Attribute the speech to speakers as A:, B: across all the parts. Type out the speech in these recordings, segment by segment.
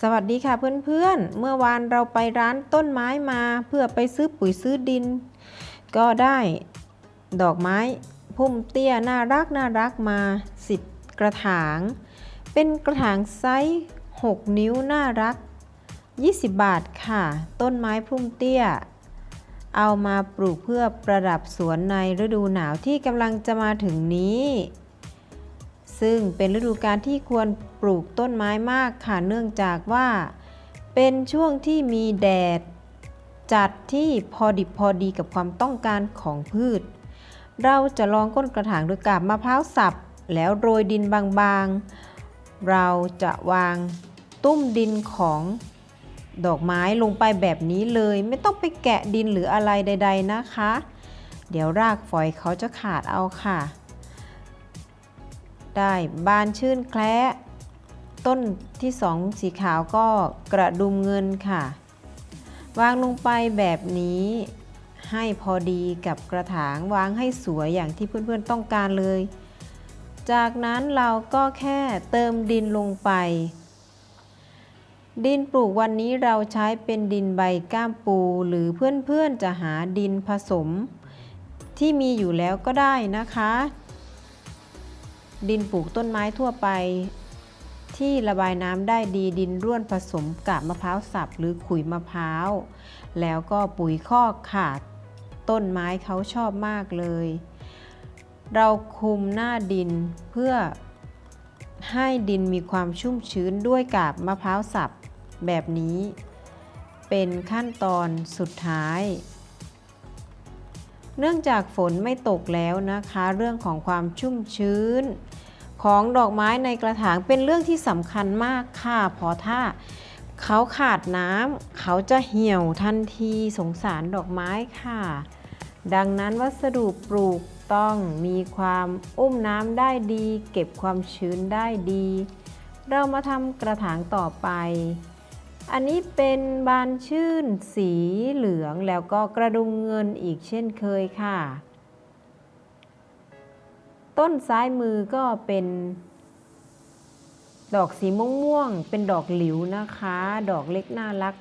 A: สวัสดีค่ะเพื่อนๆ เมื่อวานเราไปร้านต้นไม้มาเพื่อไปซื้อปุ๋ยซื้อดิน ก็ได้ดอกไม้พุ่มเตี้ยน่ารักน่ารักมา10กระถาง เป็นกระถางไซส์6 นิ้วน่ารัก 20 บาทค่ะ ต้นไม้พุ่มเตี้ย เอามาปลูกเพื่อประดับสวนในฤดูหนาวที่กำลังจะมาถึงนี้ ซึ่งเป็นฤดูกาลที่ควรปลูกต้นไม้มากค่ะเนื่องจากว่า เป็นช่วงที่มีแดด จัดที่พอดิบพอดีกับความต้องการของพืช เราจะลองก้นกระถางด้วยกาบมะพร้าวสับ แล้วโรยดินบางๆ เราจะวางตุ้มดินของดอกไม้ลงไปแบบนี้เลย ไม่ต้องไปแกะดินหรืออะไรใด ๆนะคะ เดี๋ยวรากฝอยเขาจะขาดเอาค่ะ ได้บานชื่นแคละต้นที่สองสีขาวก็กระดุมเงินค่ะ วางลงไปแบบนี้ให้พอดีกับกระถางวางให้สวยอย่างที่เพื่อนๆต้องการเลย จากนั้นเราก็แค่เติมดินลงไป ดินปลูกวันนี้เราใช้เป็นดินใบก้ามปู หรือเพื่อนๆจะหาดินผสม ที่มีอยู่แล้วก็ได้นะคะ ดินปลูกต้นไม้ทั่วไป ที่ระบายน้ำได้ดีดินร่วนผสมกาบมะพร้าวสับหรือขุยมะพร้าว แล้วก็ปุ๋ยคอกค่ะต้นไม้เขาชอบมากเลย เราคุมหน้าดินเพื่อให้ดินมีความชุ่มชื้นด้วยกาบมะพร้าวสับแบบนี้ เป็นขั้นตอนสุดท้าย เนื่องจากฝนไม่ตกแล้วนะคะ เรื่องของความชุ่มชื้น ของดอกไม้ในกระถางเป็นเรื่องที่สำคัญมากค่ะเพราะถ้าเขาขาดน้ำเขาจะเหี่ยวทันทีสงสารดอกไม้ค่ะ ดังนั้นวัสดุปลูกต้องมีความอุ้มน้ำได้ดี เก็บความชื้นได้ดี เรามาทำกระถางต่อไป อันนี้เป็นบานชื่นสีเหลืองแล้วก็กระดุมเงินอีกเช่นเคยค่ะ ต้นซ้ายมือก็เป็น ดอกสีม่วงๆเป็นดอกหลิวนะคะ ดอกเล็กน่ารัก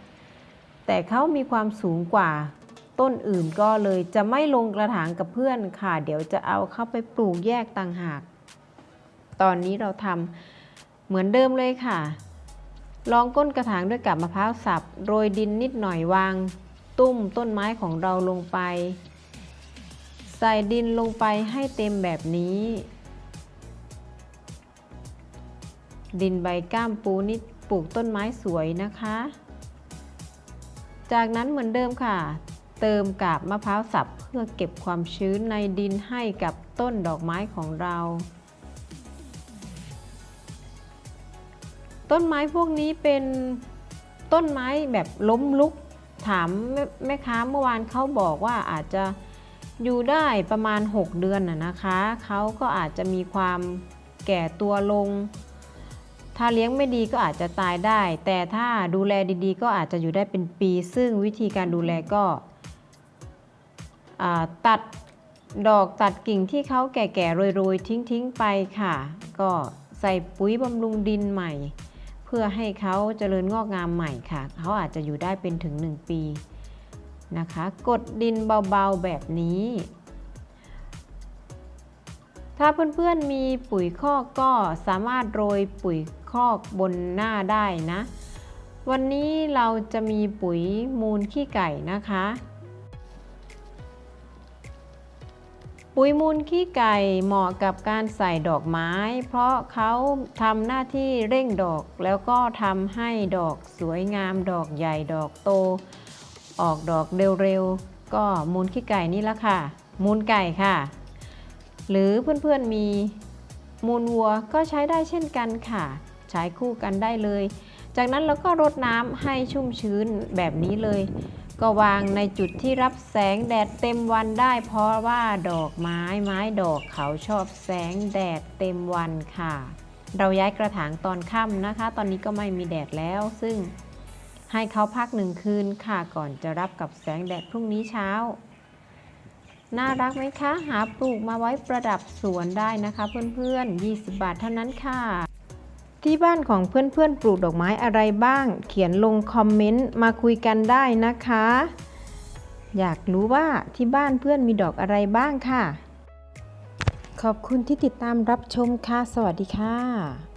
A: แต่เขามีความสูงกว่าต้นอื่นก็เลยจะไม่ลงกระถางกับเพื่อนค่ะ เดี๋ยวจะเอาเข้าไปปลูกแยกต่างหาก ตอนนี้เราทำเหมือนเดิมเลยค่ะ ลองก้นกระถางด้วยกับมะพร้าวสับ โรยดินนิดหน่อยวาง ตุ้มต้นไม้ของเราลงไป ใส่ดินลงไปให้เต็มแบบนี้ ดินใบก้ามปูนี่ปลูกต้นไม้สวยนะคะ จากนั้นเหมือนเดิมค่ะ เติมกาบมะพร้าวสับเพื่อเก็บความชื้นในดินให้กับต้นดอกไม้ของเรา ต้นไม้พวกนี้เป็นต้นไม้แบบล้มลุก ถามแม่แม่ค้าเมื่อวานเขาบอกว่าอาจจะอยู่ได้ประมาณ 6 เดือนนะคะเขาก็อาจจะมีความแก่ตัวลง ถ้าเลี้ยงไม่ดีก็อาจจะตายได้ แต่ถ้าดูแลดีๆ ก็อาจจะอยู่ได้เป็นปี ซึ่งวิธีการดูแลก็ตัดดอกตัดกิ่งที่เขาแก่ๆโรยๆ ทิ้งๆ ไปค่ะ ก็ใส่ปุ๋ยบำรุงดินใหม่ เพื่อให้เขาเจริญงอกงามใหม่ค่ะ เขาอาจจะอยู่ได้เป็นถึง 1 ปีนะคะ กดดินเบาๆแบบนี้ ถ้าเพื่อนๆมีปุ๋ยคอกก็สามารถโรยปุ๋ยคอกบนหน้าได้นะ วันนี้เราจะมีปุ๋ยมูลขี้ไก่นะคะ ปุ๋ยมูลขี้ไก่เหมาะกับการใส่ดอกไม้ เพราะเขาทำหน้าที่เร่งดอก แล้วก็ทำให้ดอกสวยงามดอกใหญ่ดอกโต ออกดอกเร็วๆ ก็มูลขี้ไก่นี่ละค่ะ มูลไก่ค่ะ หรือเพื่อนๆมีมูลวัวก็ใช้ได้เช่นกันค่ะ ใช้คู่กันได้เลย จากนั้นเราก็รดน้ำให้ชุ่มชื้นแบบนี้เลย ก็วางในจุดที่รับแสงแดดเต็มวันได้ เพราะว่าดอกไม้ไม้ดอกเขาชอบแสงแดดเต็มวันค่ะ เราย้ายกระถางตอนค่ำนะคะ ตอนนี้ก็ไม่มีแดดแล้ว ซึ่งให้เขาพักหนึ่งคืนค่ะ ก่อนจะรับกับแสงแดดพรุ่งนี้เช้า น่ารักไหมคะ หาปลูกมาไว้ประดับสวนได้นะคะ เพื่อนๆ 20 บาทเท่านั้นค่ะ ที่บ้านของเพื่อนๆ ปลูกดอกไม้อะไรบ้าง เขียนลงคอมเมนต์มาคุยกันได้นะคะ อยากรู้ว่าที่บ้านเพื่อนมีดอกอะไรบ้างค่ะ ขอบคุณที่ติดตามรับชมค่ะ สวัสดีค่ะ